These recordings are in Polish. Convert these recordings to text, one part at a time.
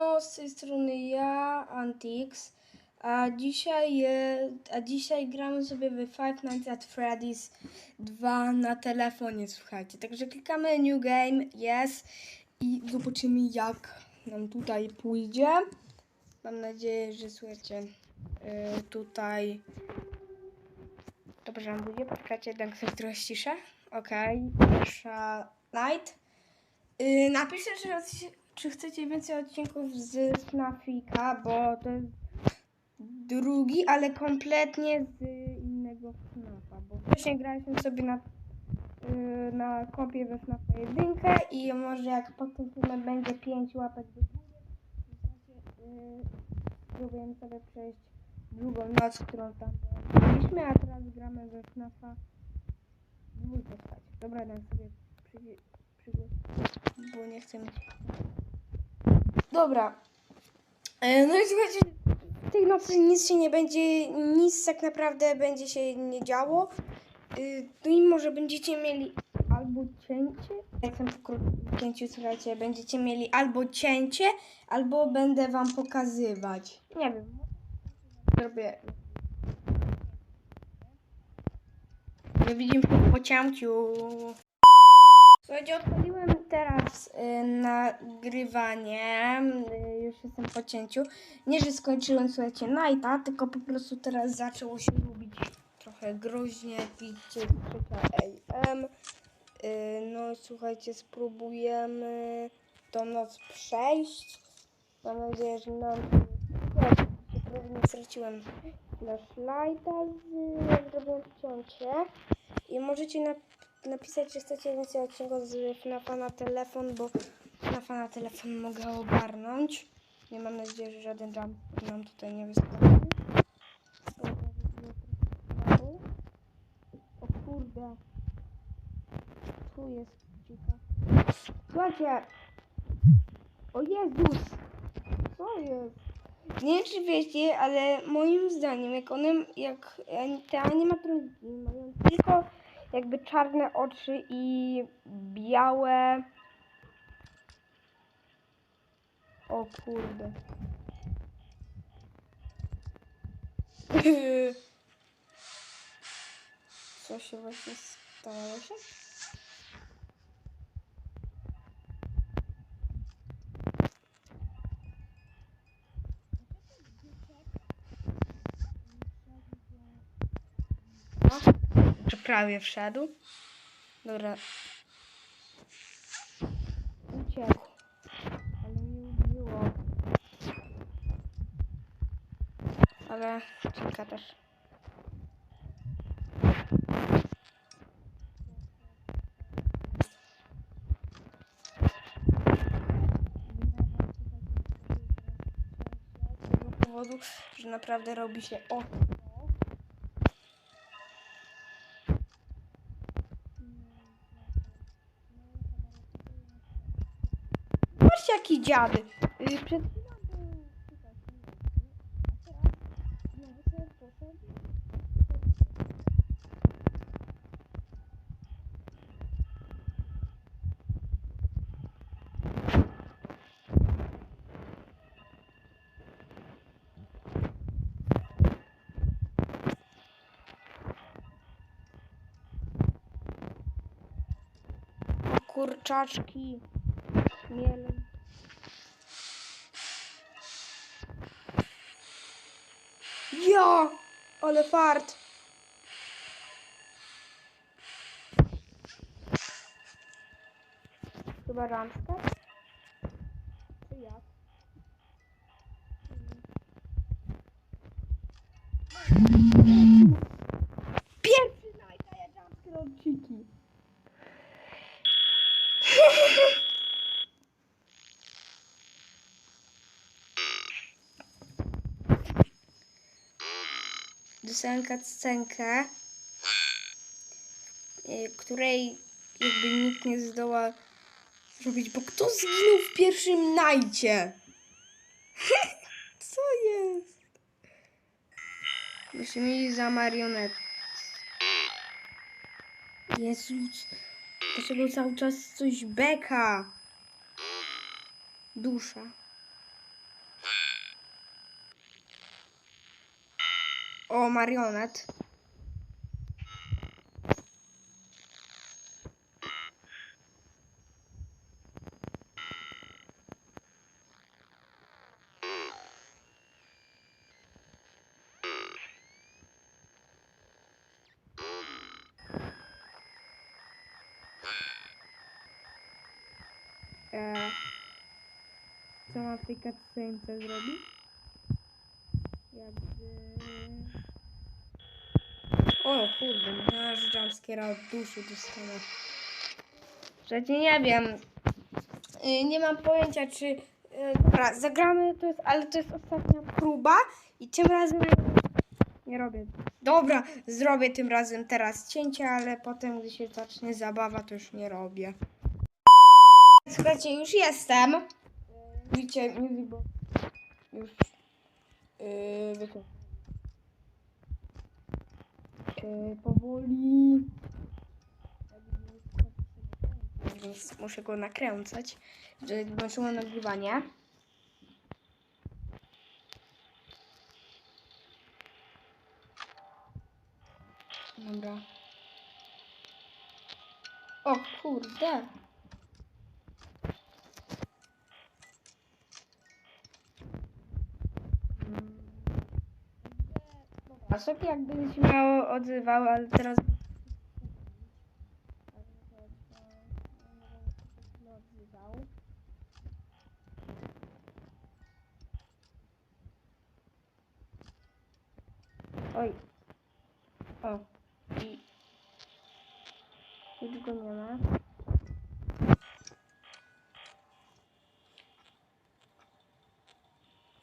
No, z tej strony ja, Antix, a dzisiaj, a dzisiaj gramy sobie w Five Nights at Freddy's 2 na telefonie, słuchajcie. Także klikamy New Game, Yes i zobaczymy jak nam tutaj pójdzie. Mam nadzieję, że słuchajcie, y, tutaj dobrze nam pójdzie. Poczekajcie, jednak sobie trochę ściszę. Okej, pierwsza night. Yy, czy, odci- czy chcecie więcej odcinków z Snafika, bo to jest drugi, ale kompletnie z innego FNAFa, bo wcześniej graliśmy sobie na, yy, na kompie we FNAFa 1 i może jak pod tym filmem będzie 5 łapek do góry, to yy, spróbujemy sobie przejść drugą noc, którą tam byliśmy, a teraz gramy we FNAFa dwójkę, słuchajcie. Dobra, dam sobie przygłos, bo nie chcę mieć. Dobra. E, No i słuchajcie, w tej nocy nic się nie będzie, nic tak naprawdę będzie się nie działo. Y, No i może będziecie mieli albo cięcie, jak tam po cięciu, słuchajcie, będziecie mieli albo cięcie, albo będę wam pokazywać. Nie wiem. Zrobię. Nie widzimy po cięciu. Słuchajcie, odpaliłem teraz y, nagrywanie. Y, już jestem po cięciu. Nie, że skończyłem, słuchajcie, nighta, tylko po prostu teraz zaczęło się robić trochę groźnie. Widzicie, trzecia AM. Y, no, słuchajcie, spróbujemy tą noc przejść. Mam nadzieję, że nam. Prawnie straciłem flashlighta, z- cięcie. I możecie na, napisać, czy chcecie więcej odcinków z FNAFa na telefon, bo FNAFa na telefon mogę ogarnąć. Nie mam nadziei, że żaden jump nam tutaj nie wystarczy. O kurde. Tu jest dzika. Słuchajcie. O Jezus. Co jest? Nie wiem, czy wiecie, ale moim zdaniem, jak one, jak te animatroniki mają tylko jakby czarne oczy i białe... O kurde. Co się właśnie stało się? Czy prawie wszedł? Dobra. Uciekł. Ale mnie ubiło. Ale czeka też. Z powodu, że naprawdę robi się o znowu sobie poszedł. Kurczaczki. Miele. Ja! Ale fart! Chyba? Czy jak? Pierwszy night, a ja jumpscare. Dostałem cutscenkę, y, której jakby nikt nie zdoła zrobić, bo kto zginął w pierwszym najcie? Co jest? Byśmy mieli za marionet. Jezus, dlaczego cały czas coś beka? Dusza. O, marionet. Eee, co mam w tej zrobić? Jakby... O kurde, myślałam, że jumpscare'a od duszy dostanę. Przecież nie wiem. Y, Nie mam pojęcia, czy... y, Dobra, zagramy, to jest, ale to jest ostatnia próba i tym razem nie robię. Dobra, zrobię tym razem teraz cięcie, ale potem, gdy się zacznie zabawa, to już nie robię. Słuchajcie, już jestem. Widzicie, box już yy, wiecie. Yy, powoli. Więc muszę go nakręcać, żeby włączyło nagrywanie. Dobra. O kurde. A sobie jakby się miało odzywał, ale teraz... Oj. O. I... Już go nie ma.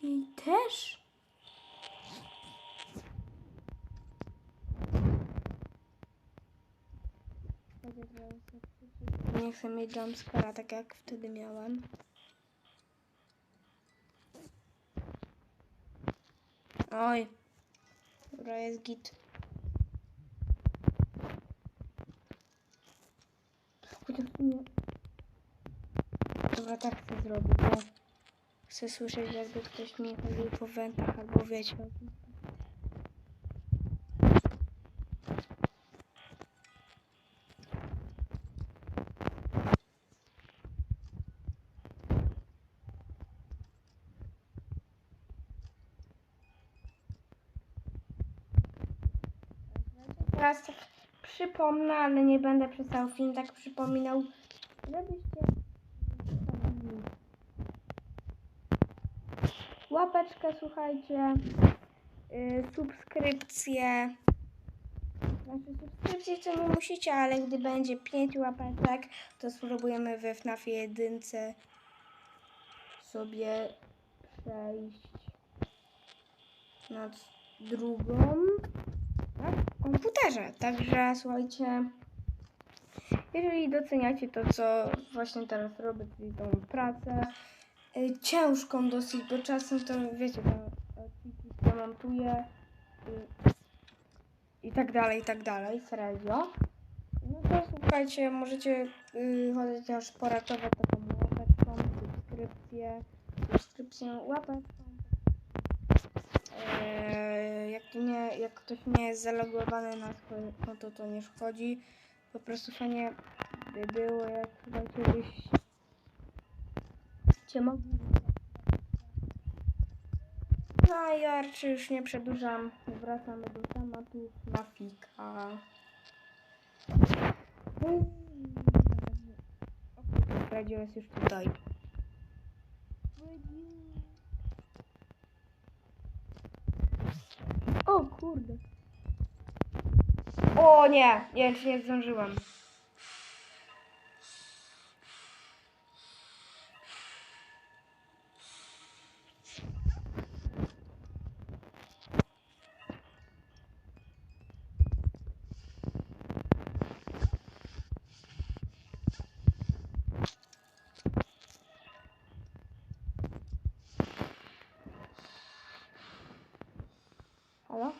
I też. Nie chcę mieć jumpscare'a tak jak wtedy miałem. Oj. Dobra, jest git. Chociaż nie... Dobra, tak chcę zrobić, bo chcę słyszeć jakby ktoś mi chodził po wętach albo wiecie. o tym. Teraz tak przypomnę, ale nie będę przez cały film tak przypominał, żebyście łapeczkę, słuchajcie, yy, subskrypcję. Znaczy subskrypcję to nie musicie, ale gdy będzie 5 łapeczek, to spróbujemy we FNAF jedynce sobie przejść na drugą w komputerze. Także słuchajcie, jeżeli doceniacie to, co właśnie teraz robię, czyli tą pracę, y, ciężką dosyć, bo czasem to wiecie, tam odcinki się y, i tak dalej, i tak dalej, serio. No to słuchajcie, możecie y, chodzić aż poratować taką łapeczką, subskrypcję, subskrypcję, łapeczką. Eee, jak, nie, jak ktoś nie jest zalogowany na swoje konto, to nie szkodzi. Po prostu fajnie by było, jak słuchajcie, byście mogli. No i Arczy już nie przedłużam. Wracamy do tematu Mafika. Radio jest już tutaj. O kurde. O nie, nie, czy nie zdążyłam. 好了。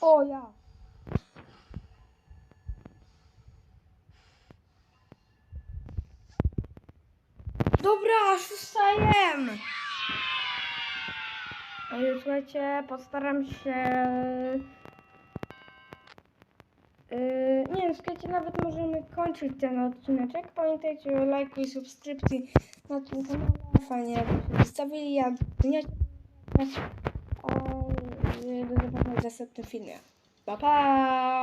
哦呀。Oh, yeah. Słuchajcie, postaram się. Yy, nie wiem, słuchajcie, nawet możemy kończyć ten odcineczek. Pamiętajcie o lajku i subskrypcji na tym kanale. Fajnie, jakbyście zostawili, ja dnia. A yy, do zobaczenia w następnym filmie. Pa, pa!